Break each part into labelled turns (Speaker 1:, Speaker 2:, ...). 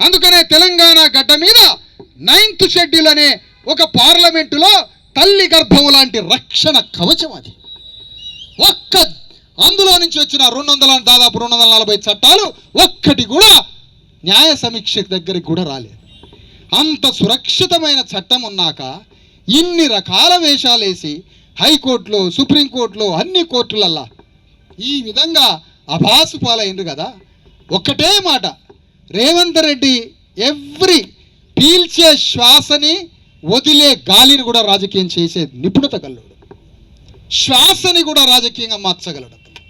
Speaker 1: అందుకనే తెలంగాణ గడ్డ మీద నైన్త్ షెడ్యూల్ అనే ఒక పార్లమెంటులో తల్లి గర్భం లాంటి రక్షణ కవచం అది. ఒక్క అందులో నుంచి వచ్చిన రెండు వందల దాదాపు రెండు వందల నలభై చట్టాలు ఒక్కటి కూడా న్యాయ సమీక్ష దగ్గరికి కూడా రాలేదు. అంత సురక్షితమైన చట్టం ఉన్నాక ఇన్ని రకాల వేషాలేసి హైకోర్టులో సుప్రీంకోర్టులో అన్ని కోర్టులల్లా ఈ విధంగా అభాసు పాలైంది కదా. ఒక్కటే మాట రేవంత్ రెడ్డి ఎవ్రీ పీల్చే శ్వాసని వదిలే గాలిని కూడా రాజకీయం చేసే నిపుణత కల్లుడు శ్వాసని కూడా రాజకీయంగా మార్చగలడు అతను.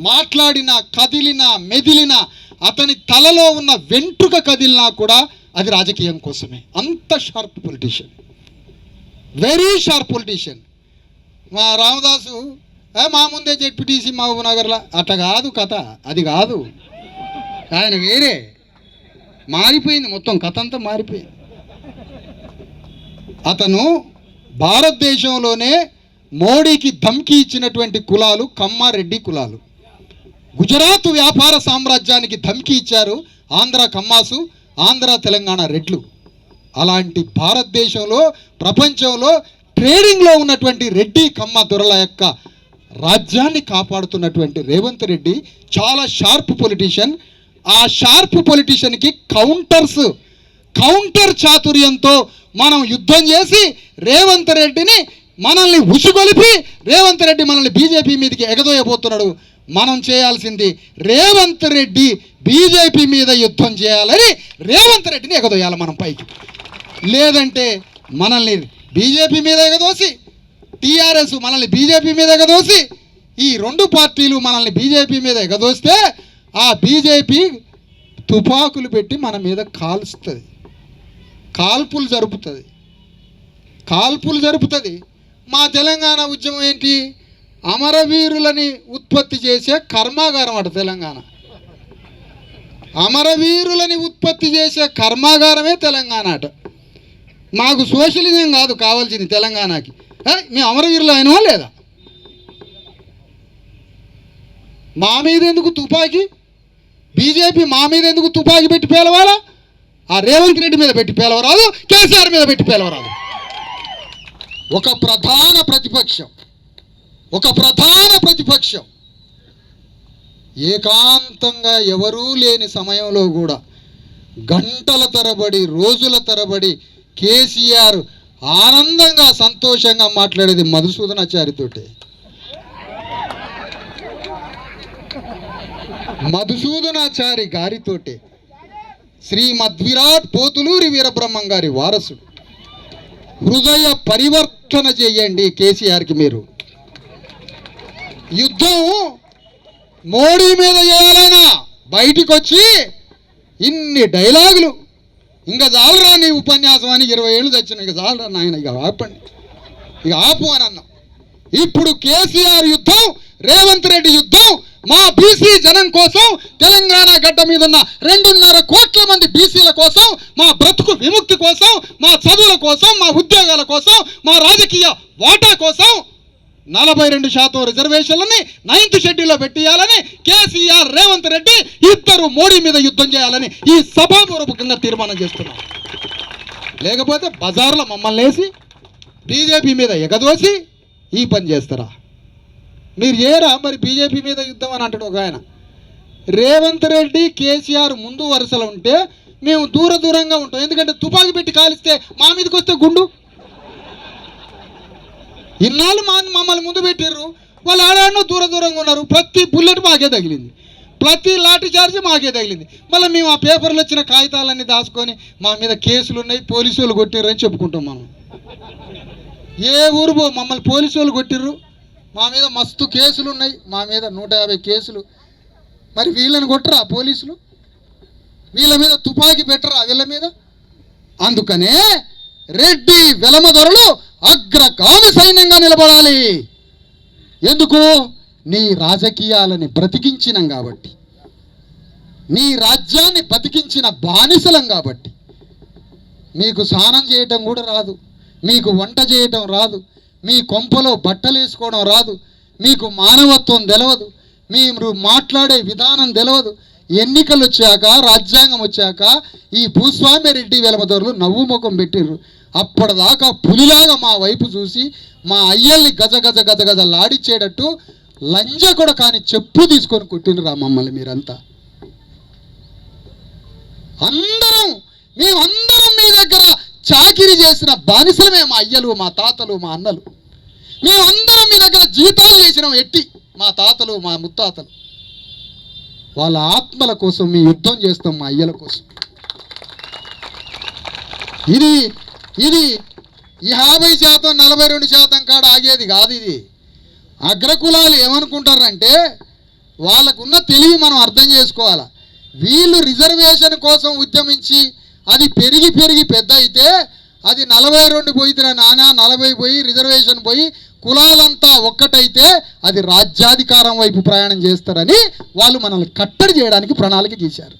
Speaker 1: మాట్లాడిన కదిలిన మెదిలిన అతని తలలో ఉన్న వెంట్రుక కదిలినా కూడా అది రాజకీయం కోసమే. అంత sharp politician. Very sharp politician. మా రామదాసు మా ముందే జెడ్పీటీసీ మహబూబ్ నగర్లో అట్లా కాదు కథ అది కాదు. ఆయన వేరే. మారిపోయింది మొత్తం కథ అంతా మారిపోయింది. అతను భారతదేశంలోనే మోడీకి ధమ్కి ఇచ్చినటువంటి కులాలు కమ్మారెడ్డి కులాలు. గుజరాత్ వ్యాపార సామ్రాజ్యానికి ధమ్కి ఇచ్చారు ఆంధ్ర కమ్మాసు ఆంధ్ర తెలంగాణ రెడ్లు. అలాంటి భారతదేశంలో ప్రపంచంలో ట్రేడింగ్లో ఉన్నటువంటి రెడ్డి కమ్మ దొరల యొక్క రాజ్యాన్ని కాపాడుతున్నటువంటి రేవంత్ రెడ్డి చాలా షార్ప్ పొలిటీషియన్. ఆ షార్ప్ పొలిటీషియన్కి కౌంటర్స్ కౌంటర్ చాతుర్యంతో మనం యుద్ధం చేసి రేవంత్ రెడ్డిని మనల్ని ఉసుగొలిపి రేవంత్ రెడ్డి మనల్ని బీజేపీ మీదకి ఎగదోయబోతున్నాడు. మనం చేయాల్సింది రేవంత్ రెడ్డి బీజేపీ మీద యుద్ధం చేయాలని రేవంత్ రెడ్డిని ఎగదోయాలి మనం పైకి. లేదంటే మనల్ని బీజేపీ మీద ఎగదోసి టీఆర్ఎస్ మనల్ని బీజేపీ మీద ఎగదోసి ఈ రెండు పార్టీలు మనల్ని బీజేపీ మీద ఎగదోస్తే ఆ బీజేపీ తుపాకులు పెట్టి మన మీద కాల్స్తుంది. కాల్పులు జరుపుతుంది. కాల్పులు జరుపుతుంది. మా తెలంగాణ ఉద్యమం ఏంటి? అమరవీరులని ఉత్పత్తి చేసే కర్మాగారం అట తెలంగాణ. అమరవీరులని ఉత్పత్తి చేసే కర్మాగారమే తెలంగాణ అట. మాకు సోషలిజం కాదు కావాల్సింది తెలంగాణకి. మేము అమరవీరులు అయినా లేదా? మా మీద ఎందుకు తుపాకీ? బీజేపీ మా మీద ఎందుకు తుపాకీ పెట్టి పేలవాలా? ఆ రేవంత్ రెడ్డి మీద పెట్టి పేలవరాదు కేసీఆర్ మీద పెట్టి పేలవరాదు. ఒక ప్రధాన ప్రతిపక్షం ఒక ప్రధాన ప్రతిపక్షం. ఏకాంతంగా ఎవరూ లేని సమయంలో కూడా గంటల తరబడి రోజుల తరబడి కేసీఆర్ ఆనందంగా సంతోషంగా మాట్లాడేది మధుసూదనాచారితోటే మధుసూదనాచారి గారితోటే శ్రీమద్విరాట్ పోతులూరి వీరబ్రహ్మం గారి వారసుడు. హృదయ పరివర్తన చేయండి కేసీఆర్కి మీరు. యుద్ధం మోడీ మీద చేయాలైనా బయటికి వచ్చి ఇన్ని డైలాగులు. ఇంకా చాలరా నీ ఉపన్యాసం అని ఇరవై ఏళ్ళు తెచ్చిన ఇక చాలరా నాయన ఇక ఆపండి. ఇక ఆపు అని అన్నాం. ఇప్పుడు కేసీఆర్ యుద్ధం రేవంత్ రెడ్డి యుద్ధం మా బీసీ జనం కోసం తెలంగాణ గడ్డ మీద ఉన్న రెండున్నర కోట్ల మంది బీసీల కోసం మా బ్రతుకు విముక్తి కోసం మా చదువుల కోసం మా ఉద్యోగాల కోసం మా రాజకీయ వాటా కోసం నలభై రెండు శాతం రిజర్వేషన్లని నైన్త్ షెడ్యూల్లో పెట్టియాలని కేసీఆర్ రేవంత్ రెడ్డి ఇద్దరు మోడీ మీద యుద్ధం చేయాలని ఈ సభాపూర్వకంగా తీర్మానం చేస్తున్నాం. లేకపోతే బజార్లో మమ్మల్ని వేసి బీజేపీ మీద ఎగదోసి ఈ పని చేస్తారా? మీరు చేయరా మరి బీజేపీ మీద యుద్ధం అని అంటాడు ఒక ఆయన. రేవంత్ రెడ్డి కేసీఆర్ ముందు వరుసలో ఉంటే మేము దూర దూరంగా ఉంటాం. ఎందుకంటే తుపాకీ పెట్టి కాలిస్తే మా మీదకి వస్తే గుండు. ఇన్నాళ్ళు మా మమ్మల్ని ముందు పెట్టిర్రు. వాళ్ళు ఆడాడనో దూర దూరంగా ఉన్నారు. ప్రతి బుల్లెట్ మాకే తగిలింది. ప్రతి లాఠీ చార్జ్ మాకే తగిలింది. మళ్ళీ మేము ఆ పేపర్లు వచ్చిన కాగితాలన్నీ దాచుకొని మా మీద కేసులు ఉన్నాయి పోలీసు వాళ్ళు కొట్టిర్రు అని చెప్పుకుంటాం మనం. ఏ ఊరు మమ్మల్ని పోలీసు వాళ్ళు కొట్టిర్రు. మా మీద మస్తు కేసులు ఉన్నాయి మా మీద నూట యాభై కేసులు. మరి వీళ్ళని కొట్టరా పోలీసులు? వీళ్ళ మీద తుపాకీ పెట్టరా వీళ్ళ మీద? అందుకనే రెడ్డి వెలమ దొరలు అగ్రగామి సైన్యంగా నిలబడాలి. ఎందుకు? నీ రాజకీయాలని బ్రతికించినాం కాబట్టి. నీ రాజ్యాన్ని బతికించిన బానిసలం కాబట్టి. మీకు స్నానం చేయటం కూడా రాదు. మీకు వంట చేయటం రాదు. మీ కొంపలో బట్టలు వేసుకోవడం రాదు. మీకు మానవత్వం తెలవదు. మీరు మాట్లాడే విధానం తెలవదు. ఎన్నికలు వచ్చాక రాజ్యాంగం వచ్చాక ఈ భూస్వామిరెడ్డి వెలమదొరలు నవ్వు ముఖం పెట్టిర్రు. అప్పటిదాకా పులిలాగా మా వైపు చూసి మా అయ్యల్ని గజ గజ గజ గజ లాడిచ్చేటట్టు లంజ కూడా కానీ చెప్పు తీసుకొని కొట్టినరా మమ్మల్ని మీరంతా. అందరం మేమందరం మీ దగ్గర చాకి చేసిన బానిసలమే మా అయ్యలు మా తాతలు మా అన్నలు. మేమందరం మీ దగ్గర జీతాలు చేసినాం ఎట్టి. మా తాతలు మా ముత్తాతలు. వాళ్ళ ఆత్మల కోసం మీ యుద్ధం చేస్తాం మా అయ్యల కోసం. ఇది ఇది యాభై శాతం నలభై రెండు శాతం కాడ ఆగేది కాదు ఇది. అగ్రకులాలు ఏమనుకుంటారంటే వాళ్ళకున్న తెలివి మనం అర్థం చేసుకోవాలి. వీళ్ళు రిజర్వేషన్ కోసం ఉద్యమించి అది పెరిగి పెరిగి పెద్ద అయితే అది నలభై రెండు పోయితే నానా నలభై పోయి రిజర్వేషన్ పోయి కులాలంతా ఒక్కటైతే అది రాజ్యాధికారం వైపు ప్రయాణం చేస్తారని వాళ్ళు మనల్ని కట్టడి చేయడానికి ప్రణాళిక చేశారు